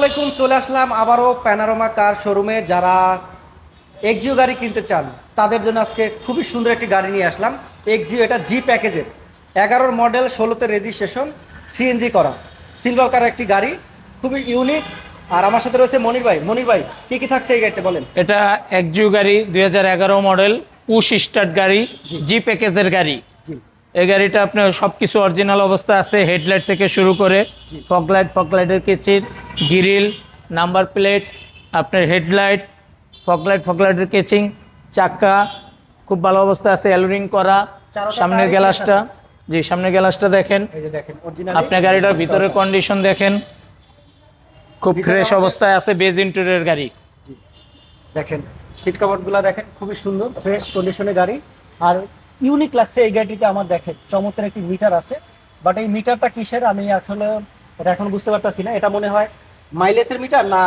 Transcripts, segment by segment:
আলাইকুম চলে আসলাম আবারও প্যানারোমা কার শোরুমে যারা এক্সিও গাড়ি কিনতে চান তাদের জন্য আজকে খুবই সুন্দর একটি গাড়ি নিয়ে আসলাম। এক্সিও এটা জি প্যাকেজের এগারোর মডেল ষোলোতে রেজিস্ট্রেশন সিএনজি করা সিলভার কালার একটি গাড়ি খুবই ইউনিক আর আমার সাথে রয়েছে মনির ভাই। মনির ভাই কি কি থাকছে এই গাড়িতে বলেন? এটা একজিউ গাড়ি দুই হাজার এগারো মডেল পুশ স্টার্ট গাড়ি জি। প্যাকেজের গাড়ি। এই গাড়িটা আপনার সব কিছু অরিজিনাল অবস্থা আছে হেডলাইট থেকে শুরু করে। ফগলাইট ফগলাইটের কেচির গ্রিল নাম্বার প্লেট আপনার হেডলাইট ফগলাইট ফগলাইটের কেচিং চাকা খুব ভালো অবস্থা আছে অ্যালোরিং করা সামনের fresh জি সামনের গ্লাসটা দেখেন। অরিজিনাল গাড়িটার ভিতরের কন্ডিশন দেখেন। খুব ফ্রেশ অবস্থায় আছে বেজ ইন্টেরিয়র গাড়ি। দেখেন সিট কাভারগুলো দেখেন খুবই সুন্দর ফ্রেশ কন্ডিশনে গাড়ি। আর ইউনিক লাগছে এই গাড়িটিতে আমার দেখেন চমৎকার একটি মিটার আছে। বাট এই মিটারটা কিসের? আমি আসলে এটা এখন বুঝতে পারতাছি না। এটা মনে হয় মাইলেজের মিটার না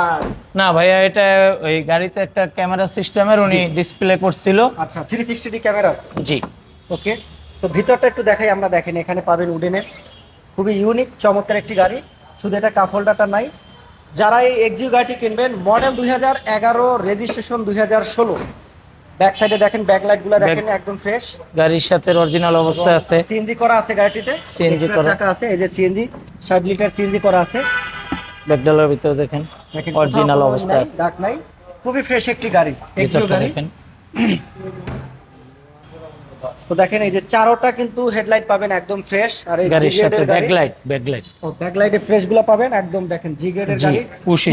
না ভাইয়া এটা ওই গাড়িতে একটা ক্যামেরা সিস্টেমের উনি ডিসপ্লে করছিল। আচ্ছা থ্রি সিক্সটি ডি ক্যামেরা জি। ওকে তো ভিতরটা একটু দেখাই আমরা দেখেন এখানে পাবেন উডেনে খুবই ইউনিক চমৎকার একটি গাড়ি। শুধু এটা কাপ হোল্ডারটা নাই। যারা এই এক্সিউ গাড়িটি কিনবেন মডেল দুই হাজার এগারো রেজিস্ট্রেশন দুই হাজার ষোলো। ব্যাক সাইডে দেখেন ব্যাক লাইটগুলো দেখেন একদম ফ্রেশ গাড়ির সাথে অরিজিনাল অবস্থায় আছে। সিএনজি করা আছে গাড়িটিতে। করা। চাকা আছে এই যে সিএনজি ষাট লিটার সিএনজি করা আছে। ব্যাকডালার ভিতরে দেখেন অরিজিনাল অবস্থায় আছে। দাগ নাই। খুবই ফ্রেশ একটি গাড়ি এক্সিউ গাড়ি। দেখেন। তো দেখেন এই যে চারোটা কিন্তু হেডলাইট পাবেন একদম ফ্রেশ আর এই গাড়ির সাথে ব্যাকলাইট ব্যাকলাইট ও ব্যাকলাইটে ফ্রেশগুলো পাবেন একদম দেখেন জি গ্রেডের গাড়ি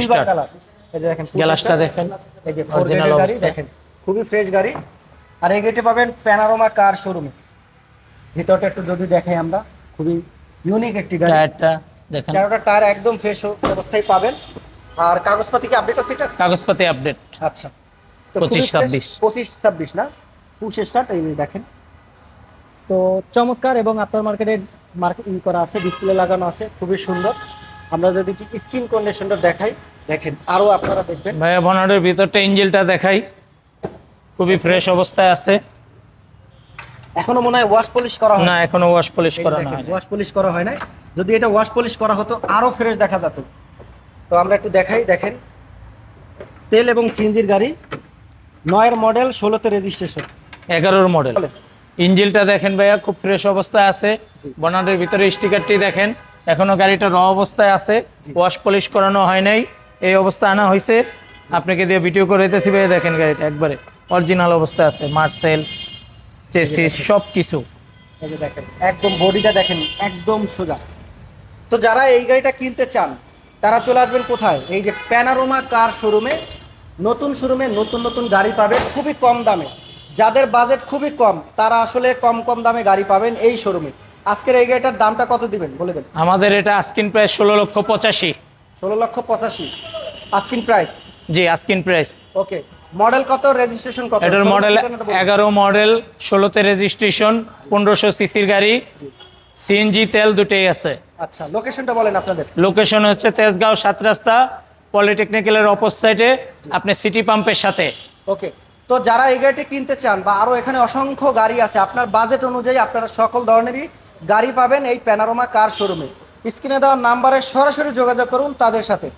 start। কালার এই যে দেখেন গ্লাসটা দেখেন এই যে original গাড়ি দেখেন। খুবই ফ্রেশ গাড়ি। আর এই গেটে পাবেন প্যানারোমা কার শোরুমে ভিতরটা একটু যদি দেখাই আমরা খুবই ইউনিক একটি গাড়ি। টায়ারটা দেখেন। চারোটা টায়ার একদম ফ্রেশ অবস্থায় পাবেন। আর কাগজপাতি কি আপডেট আছে এটা? কাগজপাতি আপডেট আচ্ছা। 25, 26 পঁচিশ ছাব্বিশ। না? পুশ স্টার্ট এই দেখেন। তো চমৎকার এবং আপনার মার্কেটে মার্কেট ই করা আছে ডিসপ্লে লাগানো আছে খুবই সুন্দর। আমরা যদি স্ক্রিন কন্ডিশনটা দেখাই দেখেন আরও আপনারা দেখবেন। ভাইয়া বনারের ভিতরটা ইঞ্জিলটা দেখাই। খুবই ফ্রেশ অবস্থায় আছে। এখনও মনে হয় ওয়াশ পলিশ করা হয় না এখনও ওয়াশ পলিশ করা না ওয়াশ পলিশ করা হয় না যদি এটা ওয়াশ পলিশ করা হতো আরও ফ্রেশ দেখা যেত। তো আমরা একটু দেখাই দেখেন। তেল এবং সিএনজির গাড়ি নয়ের মডেল ষোলোতে রেজিস্ট্রেশন এগারোর মডেল বলেন। ইঞ্জিলটা দেখেন ভাইয়া খুব ফ্রেশ অবস্থায় আছে। জি। বনারের ভিতরে স্টিকারটি দেখেন। এখনও গাড়িটা র অবস্থায় আছে। ওয়াশ পলিশ করানো হয় নাই। এই অবস্থা আনা হয়েছে আপনাকে দিয়ে ভিডিও করে দিতেছি ভাইয়া দেখেন গাড়িটা একবারে। অরিজিনাল অবস্থায় আছে মার্সেল চেসিস সব কিছু দেখেন একদম বডিটা দেখেন একদম সোজা। তো যারা এই গাড়িটা কিনতে চান তারা চলে আসবেন কোথায়? এই যে প্যানারোমা কার শোরুমে নতুন শোরুমে নতুন নতুন গাড়ি পাবেন খুবই কম দামে। যাদের বাজেট খুবই কম তারা আসলে কম কম দামে গাড়ি পাবেন এই শোরুমে আজকের এই গাড়িটার দামটা কত দিবেন? বলে দেন। আমাদের এটা আস্কিন প্রাইস ষোলো লক্ষ পঁচাশি। ষোলো লক্ষ পঁচাশি। আস্কিন প্রাইস জি আস্কিন প্রাইস ওকে মডেল কত? রেজিস্ট্রেশন কত? এটার মডেল ঠিকানাটা বলুন। এগারো মডেল ষোলোতে রেজিস্ট্রেশন পনেরোশো সিসির গাড়ি সিএনজি তেল দুটোই আছে। আচ্ছা লোকেশনটা বলেন আপনাদের। লোকেশন হচ্ছে তেজগাঁও সাত রাস্তা পলিটেকনিক্যালের অপর সাইডে আপনি সিটি পাম্পের সাথে। ওকে তো যারা এই গাড়িটি কিনতে চান বা আরও এখানে অসংখ্য গাড়ি আছে আপনার বাজেট অনুযায়ী আপনারা সকল ধরনেরই গাড়ি পাবেন এই প্যানারোমা কার শোরুমে স্ক্রিনে দেওয়া নাম্বারে সরাসরি যোগাযোগ করুন তাদের সাথে।